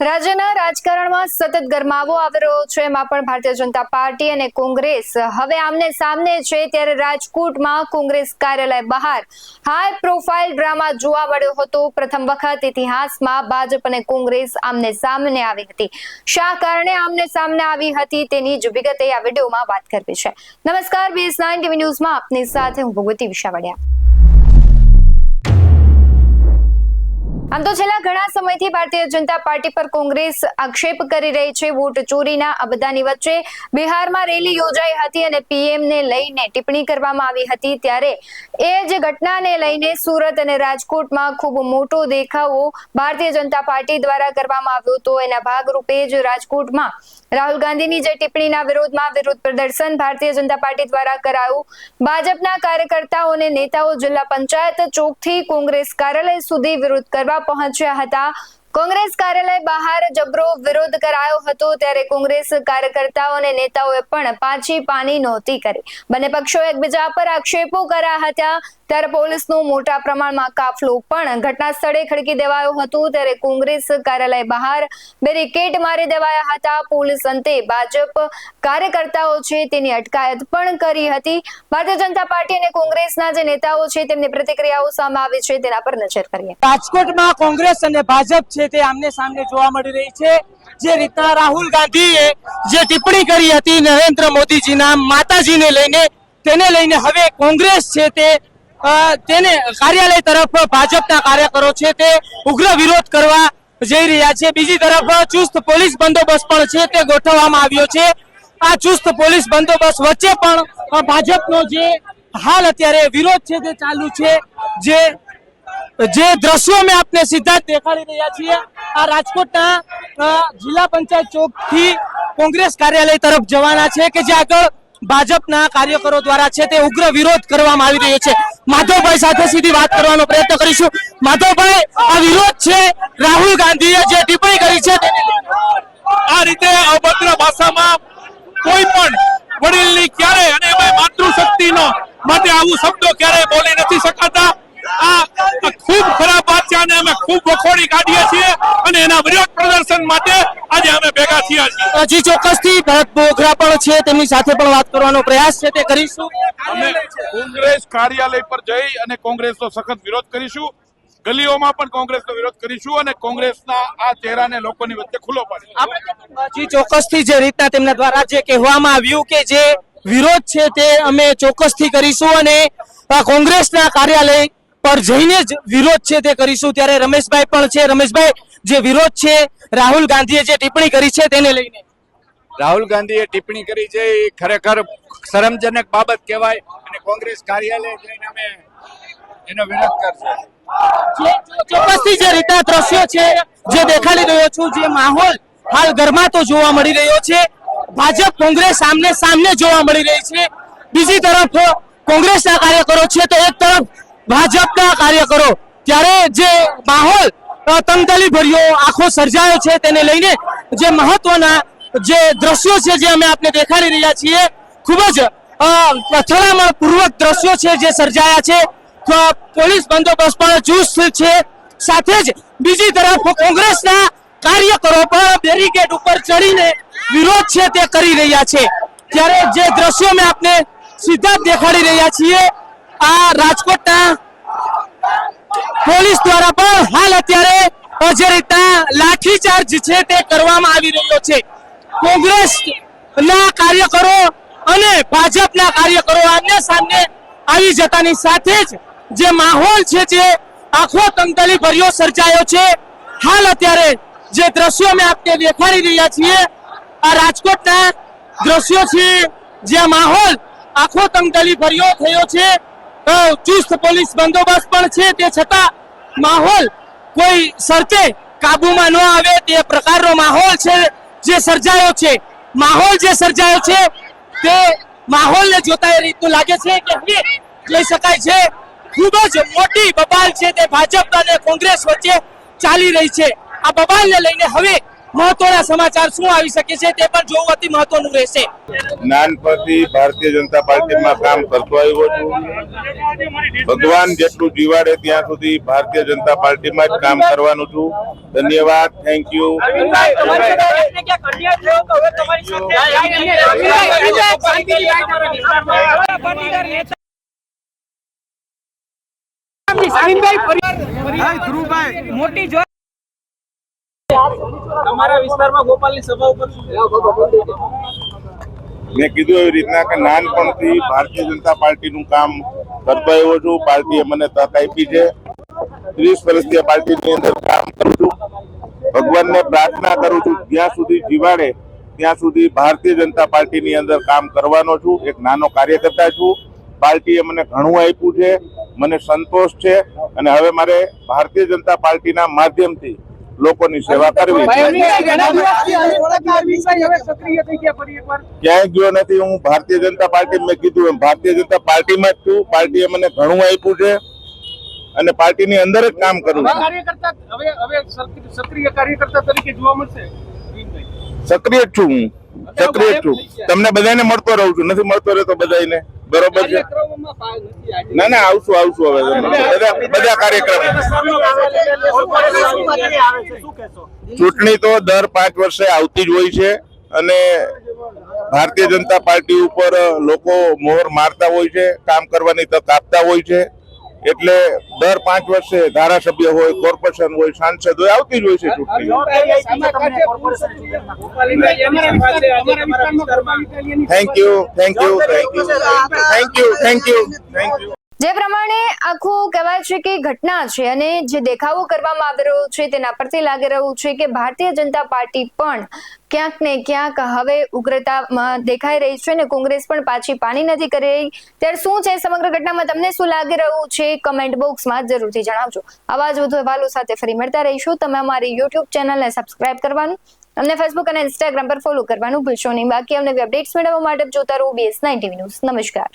રાજ્યના રાજકારણમાં સતત ગરમાવો આવી રહ્યો છે. એમાં પણ ભારતીય જનતા પાર્ટી અને કોંગ્રેસ હવે આમને સામને છે ત્યારે રાજકોટમાં કોંગ્રેસ કાર્યાલય બહાર હાઈ પ્રોફાઇલ ડ્રામા જોવા મળ્યો હતો. પ્રથમ વખત ઇતિહાસમાં ભાજપ અને કોંગ્રેસ આમને સામને આવી હતી. શા કારણે આમને સામને આવી હતી તેની જ વિગતે આ વિડીયોમાં વાત કરવી છે. નમસ્કાર બીએસ નાઇન ટીવી ન્યૂઝમાં આપની સાથે હું ભગવતી વિશાવડિયા. આમ તો છેલ્લા ઘણા સમયથી ભારતીય જનતા પાર્ટી પર કોંગ્રેસ આક્ષેપ કરી રહી છે. વોટ ચોરીના આ બધાની વચ્ચે બિહારમાં રેલી યોજાઈ હતી અને પીએમ ને લઈને ટિપ્પણી કરવામાં આવી હતી. ત્યારે એ જ ઘટનાને લઈને સુરત અને રાજકોટમાં ખૂબ મોટો દેખાવો ભારતીય જનતા પાર્ટી દ્વારા કરવામાં આવ્યો હતો. એના ભાગરૂપે જ રાજકોટમાં રાહુલ ગાંધીની જે ટિપ્પણીના વિરોધમાં વિરોધ પ્રદર્શન ભારતીય જનતા પાર્ટી દ્વારા કરાયું. ભાજપના કાર્યકર્તાઓ અને નેતાઓ જિલ્લા પંચાયત ચોકથી કોંગ્રેસ કાર્યાલય સુધી વિરોધ કરવા પહોંચ્યા હતા. કોંગ્રેસ કાર્યાલય બહાર જબરો વિરોધ કરાયો હતો ત્યારે કોંગ્રેસ કાર્યકર્તાઓ અને નેતાઓએ પણ પાછી પાની નહોતી કરી. બંને પક્ષો એકબીજા પર આક્ષેપો કર્યા હતા. ત્યારે પોલીસનો મોટા પ્રમાણમાં કાફલો પણ ઘટના સ્થળે ખડકી દેવાયો હતો. ત્યારે કોંગ્રેસ કાર્યાલય બહાર બેરિકેડ મારી દેવાયા હતા. પોલીસ અંતે ભાજપ કાર્યકર્તાઓ છે તેની અટકાયત પણ કરી હતી. ભારતીય જનતા પાર્ટી અને કોંગ્રેસના જે નેતાઓ છે તેમની પ્રતિક્રિયાઓ સામે આવી છે તેના પર નજર કરીએ. રાજકોટમાં કોંગ્રેસ અને ભાજપ છે તે આમને સામને જોવા મળી રહી છે. જે રીતના રાહુલ ગાંધીએ જે ટિપ્પણી કરી હતી નરેન્દ્ર મોદીજીના માતાજીને લઈને, તેને લઈને હવે કોંગ્રેસ છે તે તેને કાર્યાલય તરફ ભાજપના કાર્યકરો છે તે ઉગ્ર વિરોધ કરવા જઈ રહ્યા છે. બીજી તરફ ચુસ્ત પોલીસ બંદોબસ્ત પણ છે તે ગોઠવવામાં આવ્યો છે. આ ચુસ્ત પોલીસ બંદોબસ્ત વચ્ચે પણ ભાજપનો જે હાલ અત્યારે વિરોધ છે તે ચાલુ છે. જે જે દ્રશ્યો મેં આપને સીધા દેખાડી રહ્યા છીએ, આ રાજકોટના જિલ્લા પંચાયત ચોકથી કોંગ્રેસ કાર્યાલય તરફ જવાના છે કે જે આગળ ભાજપના કાર્યકરો દ્વારા છે તે ઉગ્ર વિરોધ કરવામાં આવી રહ્યો છે. માધવભાઈ સાથે સીધી વાત કરવાનો પ્રયત્ન કરીશું. માધવભાઈ, આ વિરોધ છે રાહુલ ગાંધીએ જે ટિપ્પણી કરી છે આ રીતે અભદ્ર ભાષામાં કોઈ પણ વડીલની ક્યારે અને એમાં માતૃશક્તિનો માટે આવું શબ્દો ક્યારે બોલી નથી શકાતા. આ ખૂબ ખરાબ વાત છે અને અમે ખૂબ વખોડી કાઢીએ છીએ અને એના વિરોધ પ્રદર્શન માટે આજે અમે ભેગા થયા છીએ. હજી ચોક્કસથી ભરત બોખરા પણ છે તેમની સાથે પણ વાત કરવાનો પ્રયાસ છે તે કરીશું. અમે કોંગ્રેસ કાર્યાલય પર જઈ અને કોંગ્રેસનો સખત વિરોધ કરીશું. ગલીઓમાં પણ કોંગ્રેસનો વિરોધ કરીશું અને કોંગ્રેસના આ ચહેરાને લોકોની વચ્ચે ખુલ્લો પાડીશું. ચોક્કસ ચોક્કસથી જે રીતના તેમના દ્વારા જે કહેવામાં આવ્યું કે જે વિરોધ છે તે અમે ચોક્કસથી કરીશું અને કોંગ્રેસ કોંગ્રેસના કાર્યાલય પર જઈને જ વિરોધ છે તે કરીશું. ત્યારે રમેશભાઈ પણ છે. રમેશભાઈ જે વિરોધ છે રાહુલ ગાંધીએ જે ટિપ્પણી કરી છે તેને લઈને. રાહુલ ગાંધીએ ટિપ્પણી કરી છે એ ખરેખર શરમજનક બાબત કહેવાય અને કોંગ્રેસ કાર્યાલય જઈને અમે એનો વિરોધ કરશું. ચોક્કસથી જે રીતના દ્રશ્યો છે જે દેખાડી રહ્યો છું જે માહોલ હાલ ગરમાતો જોવા મળી રહ્યો છે. ભાજપ કોંગ્રેસ સામને સામને જોવા મળી રહી છે. બીજી તરફ કોંગ્રેસના કાર્યકરો છે તો એક તરફ ભાજપના કાર્યકરો. ત્યારે જે માહોલ તંગદલી ભર્યો, આખો સર્જાયો છે તેને લઈને જે મહત્વના જે દ્રશ્યો છે જે અમે આપને દેખાડી રહ્યા છીએ, ખૂબ જ અથડામણ પૂર્વક દ્રશ્યો છે જે સર્જાયા છે. પોલીસ બંદોબસ્ત પણ ચુસ્ત છે. સાથે જ બીજી તરફ કોંગ્રેસના કાર્યકરો પણ બેરીકેડ ઉપર ચડીને વિરોધ છે તે કરી રહ્યા છે. ત્યારે જે દ્રશ્યો મેં આપને સીધા દેખાડી રહ્યા છીએ આ રાજકોટના પોલીસ દ્વારા પણ હાલ અત્યારે જે રીતના લાઠીચાર્જ છે તે કરવામાં આવી રહ્યો છે. કોંગ્રેસ ના કાર્યકરો અને ભાજપના કાર્યકરો આમને સામને આવી જતાની સાથે જ જે માહોલ છે જે આખો તંગદલી ભર્યો સર્જાયો છે. હાલ અત્યારે જે દ્રશ્યો અમે આપને દેખાડી રહ્યા છીએ, આ રાજકોટના દ્રશ્યો છે જ્યાં માહોલ આખો તંગદલી ભર્યો થયો છે. ચુસ્ત પોલીસ બંદોબસ્ત પણ છે. તે છતાં માહોલ કોઈ શરતે કાબુમાં ન આવે તે પ્રકારનો માહોલ છે જે સર્જાયો છે. માહોલ જે સર્જાયો છે તે માહોલને જોતા એ રીતનું લાગે છે કે હવે જોઈ શકાય છે ખૂબ જ મોટી બબાલ છે તે ભાજપ અને કોંગ્રેસ વચ્ચે ચાલી રહી છે. આ બબાલને લઈને હવે મહત્વના સમાચાર શું આવી શકે છે તે પણ જોવું અતિ મહત્વનું રહેશે નાનપણથી ભારતીય જનતા પાર્ટીમાં કામ કરતો આવ્યો છું ભગવાન જેટલું જીવાડે ત્યાં સુધી ભારતીય જનતા પાર્ટીમાં જ કામ કરવાનું છું ધન્યવાદ થેન્ક યુ મેં કીધું એવી રીતના કે નાનપણથી ભારતીય જનતા પાર્ટીનું કામ કરતો આવ્યો છું. પાર્ટીએ મને તક આપી છે. ત્રીસ વર્ષથી પાર્ટીની અંદર કામ કરું છું. ભગવાનને પ્રાર્થના કરું છું. જ્યાં સુધી જીવાડે, ત્યાં સુધી ભારતીય જનતા પાર્ટીની અંદર કામ કરવાનો છું. એક નાનો કાર્યકર્તા છું. પાર્ટીએ મને ઘણું આપ્યું છે. મને સંતોષ છે. અને હવે મારે ભારતીય જનતા પાર્ટીના માધ્યમથી લોકોની સેવા કરવી. ક્યાંય ગયો નથી હું ભારતીય જનતા પાર્ટી મેં કીધું એમ. ભારતીય જનતા પાર્ટીમાં જ છું. પાર્ટીએ મને ઘણું આપ્યું છે. અને પાર્ટીની અંદર જ કામ કરું છું. કાર્યકર્તા હવે હવે સક્રિય કાર્યકર્તા તરીકે જોવા મળશે? સક્રિય છું હું. સક્રિય છું. તમને બધાને મળતો રહું છું. નથી મળતો રહેતો બધાને બરોબર છે. ના ના આવશું આવશું હવે. બધા બધા કાર્યક્રમ. ચૂંટણી તો દર પાંચ વર્ષે આવતી જ હોય છે અને ભારતીય જનતા પાર્ટી ઉપર લોકો મોહર મારતા હોય છે કામ કરવાની તક આપતા હોય છે. એટલે દર પાંચ વર્ષે ધારાસભ્ય હોય કોર્પોરેશન હોય સાંસદ હોય આવતી જ હોય છે ચૂંટણી. Thank you thank you thank you thank you thank you thank you જે પ્રમાણે આખું કહેવાય છે કે ઘટના છે અને જે દેખાવો કરવામાં આવી રહ્યો છે તેના પરથી લાગી રહ્યું છે કે ભારતીય જનતા પાર્ટી પણ ક્યાંક ને ક્યાંક હવે ઉગ્રતામાં દેખાઈ રહી છે અને કોંગ્રેસ પણ પાછી પાણી નથી કરી રહી. ત્યારે શું છે સમગ્ર ઘટનામાં? તમને શું લાગી રહ્યું છે? કમેન્ટ બોક્સમાં જરૂરથી જણાવજો. આવા જ વધુ અહેવાલો સાથે ફરી મળતા રહીશું. તમે અમારી યુટ્યુબ ચેનલને સબસ્ક્રાઇબ કરવાનું અમને ફેસબુક અને ઇન્સ્ટાગ્રામ પર ફોલો કરવાનું ભૂલશો નહીં. બાકી અમને અપડેટ્સ મેળવવા માટે જોતા રહો બીએસ નાઇન ટીવી ન્યૂઝ નમસ્કાર.